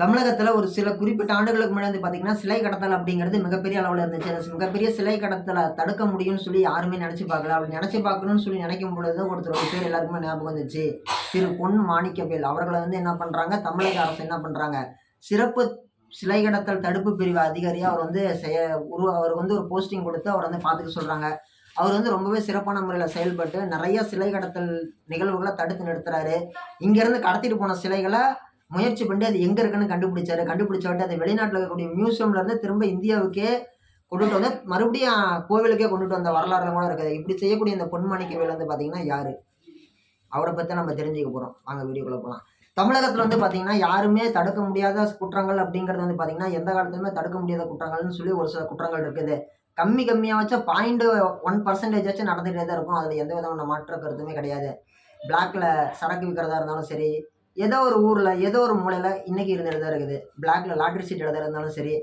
தமிழகத்தில் ஒரு சில குறிப்பிட்ட ஆண்டுகளுக்கு முன்னாடி வந்து பார்த்தீங்கன்னா சிலை கடத்தல் அப்படிங்கிறது மிகப்பெரிய அளவில் இருந்துச்சு. அது மிகப்பெரிய சிலை கடத்தலை தடுக்க முடியும்னு சொல்லி யாருமே நினச்சி பார்க்கல. அப்படி நினச்சி பார்க்கணும்னு சொல்லி நினைக்கும் பொழுது ஒருத்தரோட பேர் எல்லாருக்குமே ஞாபகம் வந்துச்சு. திரு பொன் மாணிக்கவேல். அவர்களை வந்து என்ன பண்ணுறாங்க தமிழக அரசு என்ன பண்ணுறாங்க சிறப்பு சிலை கடத்தல் தடுப்பு பிரிவு அதிகாரியாக அவர் வந்து செய உரு அவர் வந்து ஒரு போஸ்டிங் கொடுத்து அவர் வந்து பார்த்துக்க சொல்கிறாங்க அவர் வந்து ரொம்பவே சிறப்பான முறையில் செயல்பட்டு நிறைய சிலை கடத்தல் நிகழ்வுகளை தடுத்து நிறுத்துறாரு. இங்கேருந்து கடத்திட்டு போன சிலைகளை முயற்சி பண்ணி அது எங்கே இருக்குன்னு கண்டுபிடிச்சாரு. கண்டுபிடிச்சவட்டு அதை வெளிநாட்டில் இருக்கக்கூடிய மியூசியம்ல இருந்து திரும்ப இந்தியாவுக்கே கொண்டுட்டு வந்து மறுபடியும் கோவிலுக்கே கொண்டுட்டு வந்த வரலாறு கூட இருக்குது. இப்படி செய்யக்கூடிய இந்த பொன்மாணிக்கவேல் வந்து பார்த்தீங்கன்னா யாரு? அவரை பற்றி நம்ம தெரிஞ்சுக்க போகிறோம் வாங்க வீடியோக்குள்ளே போகலாம் தமிழகத்தில் வந்து பார்த்தீங்கன்னா யாருமே தடுக்க முடியாத குற்றங்கள் அப்படிங்கிறது வந்து பார்த்தீங்கன்னா எந்த காலத்துலையுமே தடுக்க முடியாத குற்றங்கள்னு சொல்லி ஒரு சில குற்றங்கள் இருக்குது. கம்மி கம்மியாக வச்சா பாயிண்ட் ஒன் பர்சன்டேஜ் வச்சு நடந்துகிட்டே தான் இருக்கும். அதில் எந்த விதமான மாற்ற கருத்துமே கிடையாது. பிளாக்ல சரக்கு விற்கிறதா இருந்தாலும் சரி ஏதோ ஒரு ஊரில் ஏதோ ஒரு மூலையில் இன்றைக்கி இருந்துகிட்டு தான் இருக்குது. பிளாக்ல லாட்ரி சீட் எழுத இருந்தாலும் சரி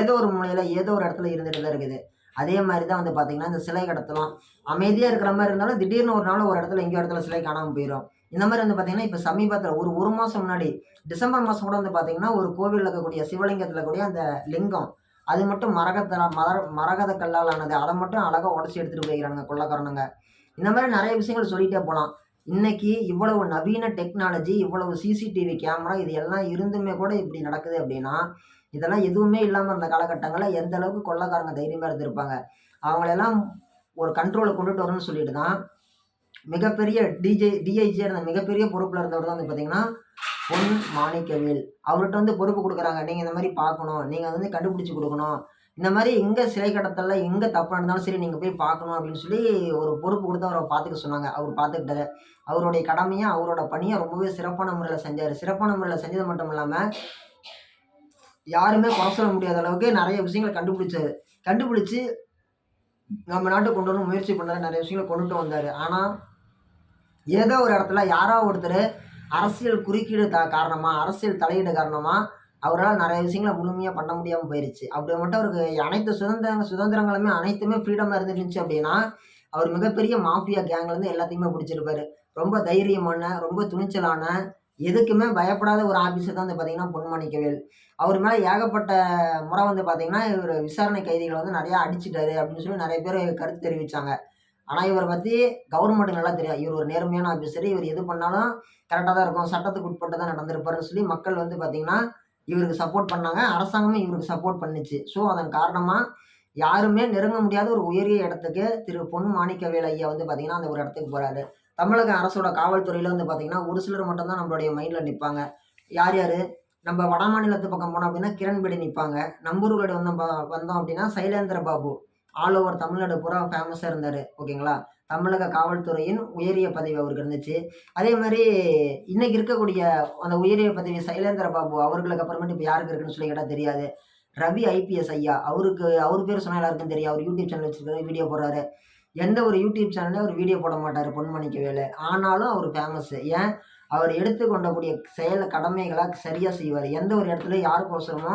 ஏதோ ஒரு மூலையில் ஏதோ ஒரு இடத்துல இருந்துட்டு தான் இருக்குது. அதே மாதிரி தான் வந்து பார்த்திங்கன்னா இந்த சிலை கடத்தலாம் அமைதியாக இருக்கிற மாதிரி இருந்தாலும் திடீர்னு ஒரு நாள் ஒரு இடத்துல எங்கேயோ இடத்துல சிலை காணாமல் போயிடும் இந்த மாதிரி வந்து பார்த்திங்கன்னா இப்போ சமீபத்தில் ஒரு ஒரு மாதம் முன்னாடி டிசம்பர் மாதம் கூட வந்து பார்த்திங்கன்னா ஒரு கோவிலில் இருக்கக்கூடிய சிவலிங்கத்தில் இருக்கக்கூடிய அந்த லிங்கம் அது மட்டும் மரகத்தல மர மரகத கல்லால் ஆனது அதை மட்டும் அழகாக உடச்சி எடுத்துகிட்டு போய்க்கிறாங்க கொள்ளக்காரனுங்க. இந்த மாதிரி நிறைய விஷயங்கள் சொல்லிகிட்டே போகலாம் இன்னைக்கு இவ்வளவு நவீன டெக்னாலஜி இவ்வளவு சிசிடிவி கேமரா இது எல்லாம் இருந்துமே கூட இப்படி நடக்குது அப்படின்னா இதெல்லாம் எதுவுமே இல்லாமல் இருந்த காலகட்டங்களில் எந்த அளவுக்கு கொள்ளக்காரங்க தைரியமாக இருந்திருப்பாங்க? அவங்களெல்லாம் ஒரு கண்ட்ரோலை கொண்டுட்டு வரணும்னு சொல்லிட்டு தான் மிகப்பெரிய டிஜே டிஐஜி இருந்த மிகப்பெரிய பொறுப்பில் இருந்தவர் தான் வந்து பார்த்தீங்கன்னா பொன் மாணிக்கவேல். அவர்கிட்ட வந்து பொறுப்பு கொடுக்குறாங்க. நீங்கள் இந்த மாதிரி பார்க்கணும். நீங்கள் வந்து கண்டுபிடிச்சி கொடுக்கணும். இந்த மாதிரி எங்கே சிலை கடத்தலில் எங்கே தப்பு நடந்தாலும் சரி நீங்கள் போய் பார்க்கணும் அப்படின்னு சொல்லி ஒரு பொறுப்பு கொடுத்து அவரை பார்த்துக்க சொன்னாங்க. அவர் பார்த்துக்கிட்டாரு. அவருடைய கடமையை அவரோட பணியை ரொம்பவே சிறப்பான முறையில் செஞ்சார். சிறப்பான முறையில் செஞ்சது மட்டும் இல்லாமல் யாருமே குறை சொல்ல முடியாத அளவுக்கு நிறைய விஷயங்களை கண்டுபிடிச்சாரு. கண்டுபிடிச்சி நம்ம நாட்டுக்கு கொண்டு வரணும் முயற்சி பண்ணாரு. நிறைய விஷயங்களை கொண்டுட்டு வந்தார். ஆனால் ஏதோ ஒரு இடத்துல யாரோ ஒருத்தர் அரசியல் குறுக்கீடு த காரணமாக அரசியல் தலையீடு காரணமாக அவரால் நிறைய விஷயங்களை முழுமையாக பண்ண முடியாமல் போயிடுச்சு அப்படி மட்டும் அவருக்கு அனைத்து சுதந்திர சுதந்திரங்களுமே அனைத்துமே ஃப்ரீடமாக இருந்துருந்துச்சு அப்படின்னா அவர் மிகப்பெரிய மாஃபியா கேங்லேருந்து எல்லாத்தையுமே பிடிச்சிருப்பாரு. ரொம்ப தைரியமான ரொம்ப துணிச்சலான எதுக்குமே பயப்படாத ஒரு ஆஃபீஸர் தான் வந்து பார்த்தீங்கன்னா பொன்மாணிக்கவேல் அவர் மேலே ஏகப்பட்ட முறை வந்து பார்த்தீங்கன்னா இவர் விசாரணை கைதிகளை வந்து நிறையா அடிச்சிட்டாரு அப்படின்னு சொல்லி நிறைய பேர் கருத்து தெரிவித்தாங்க ஆனால் இவரை பற்றி கவர்மெண்ட்டுக்கு நல்லா தெரியும் இவர் ஒரு நேர்மையான ஆஃபீஸர் இவர் எது பண்ணாலும் கரெக்டாக தான் இருக்கும். சட்டத்துக்கு உட்பட்டு தான் நடந்திருப்பாருன்னு சொல்லி மக்கள் வந்து பார்த்திங்கன்னா இவருக்கு சப்போர்ட் பண்ணாங்க. அரசாங்கமும் இவருக்கு சப்போர்ட் பண்ணுச்சு. ஸோ அதன் காரணமாக யாருமே நெருங்க முடியாத ஒரு உயரிய இடத்துக்கு திரு பொன் மாணிக்கவேல் ஐயா வந்து பார்த்திங்கன்னா அந்த ஒரு இடத்துக்கு போகிறாரு தமிழக அரசோட காவல்துறையில் வந்து பார்த்திங்கன்னா ஒரு சிலர் மட்டும்தான் நம்மளுடைய மைண்டில் நிற்பாங்க யார் யார்? நம்ம வட மாநிலத்து பக்கம் போனோம் அப்படின்னா கிரண்பேடி நிற்பாங்க நம்பூர்களோட வந்தோம் வந்தோம் அப்படின்னா சைலேந்திர பாபு. ஆல் ஓவர் தமிழ்நாடு பூரா ஃபேமஸாக இருந்தார் ஓகேங்களா? தமிழக காவல்துறையின் உயரிய பதவி அவருக்கு இருந்துச்சு. அதே மாதிரி இன்னைக்கு இருக்கக்கூடிய அந்த உயரிய பதவி சைலேந்திர பாபு அவர்களுக்கு அப்புறமேட்டு இப்போ யாருக்கு இருக்குன்னு சொல்லி கேட்டால் தெரியாது. ரவி ஐபிஎஸ் ஐயா அவருக்கு அவர் பேர் சொன்னால் எல்லாருக்கும் தெரியும். அவர் யூடியூப் சேனல் வச்சுருக்காரு வீடியோ போடுறாரு. எந்த ஒரு யூடியூப் சேனல்லையும் அவர் வீடியோ போட மாட்டார் பொன்மணிக்கு வேலை ஆனாலும் அவர் ஃபேமஸ்ஸு ஏன்? அவர் எடுத்துக்கொண்டக்கூடிய செயல் கடமைகளாக சரியாக செய்வார். எந்த ஒரு இடத்துல யாருக்கு அவசரமோ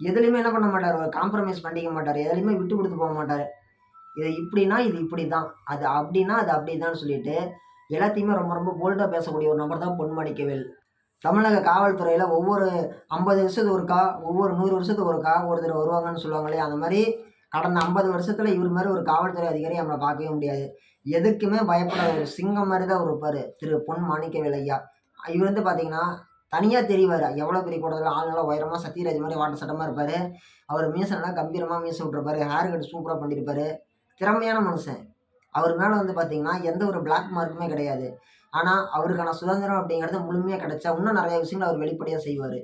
எதுலையுமே என்ன பண்ண மாட்டார் அவர் காம்ப்ரமைஸ் பண்ணிக்க மாட்டார் எதுலையுமே விட்டு கொடுத்து போக மாட்டார். இது இப்படின்னா இது இப்படி தான் அது அப்படின்னா அது அப்படி தான் சொல்லிட்டு எல்லாத்தையுமே ரொம்ப ரொம்ப போல்டாக பேசக்கூடிய ஒரு நபர் தான் பொன்மணிக்கவேல் தமிழக காவல்துறையில் ஒவ்வொரு ஐம்பது வருஷத்துக்கு ஒருக்கா ஒவ்வொரு நூறு வருஷத்துக்கு ஒருக்கா ஒருத்தர் வருவாங்கன்னு சொல்லுவாங்களே அந்த மாதிரி கடந்த ஐம்பது வருஷத்தில் இவர் மாதிரி ஒரு காவல்துறை அதிகாரி நம்மளை பார்க்கவே முடியாது. எதுக்குமே பயப்படாத ஒரு சிங்கம் மாதிரி தான் அவர் இருப்பார். திரு பொன் மாணிக்கவேல் ஐயா. இவர் வந்து பார்த்தீங்கன்னா தனியாக தெரிவார். எவ்வளோ பெரிய கூடத்தில் ஆளுநராக உயரமாக சத்யராஜ் மாதிரி வாட்ட சட்டமாக இருப்பார். அவர் மீசனெல்லாம் கம்பீரமாக மீச விட்ருப்பாரு ஹேர் கட் சூப்பராக பண்ணியிருப்பாரு. திறமையான மனுஷன். அவர் மேலே வந்து பார்த்தீங்கன்னா எந்த ஒரு பிளாக் மார்க்குமே கிடையாது. ஆனால் அவருக்கான சுதந்திரம் அப்படிங்கிறது முழுமையாக கிடைச்சா இன்னும் நிறையா விஷயங்கள் அவர் வெளிப்படையாக செய்வார்.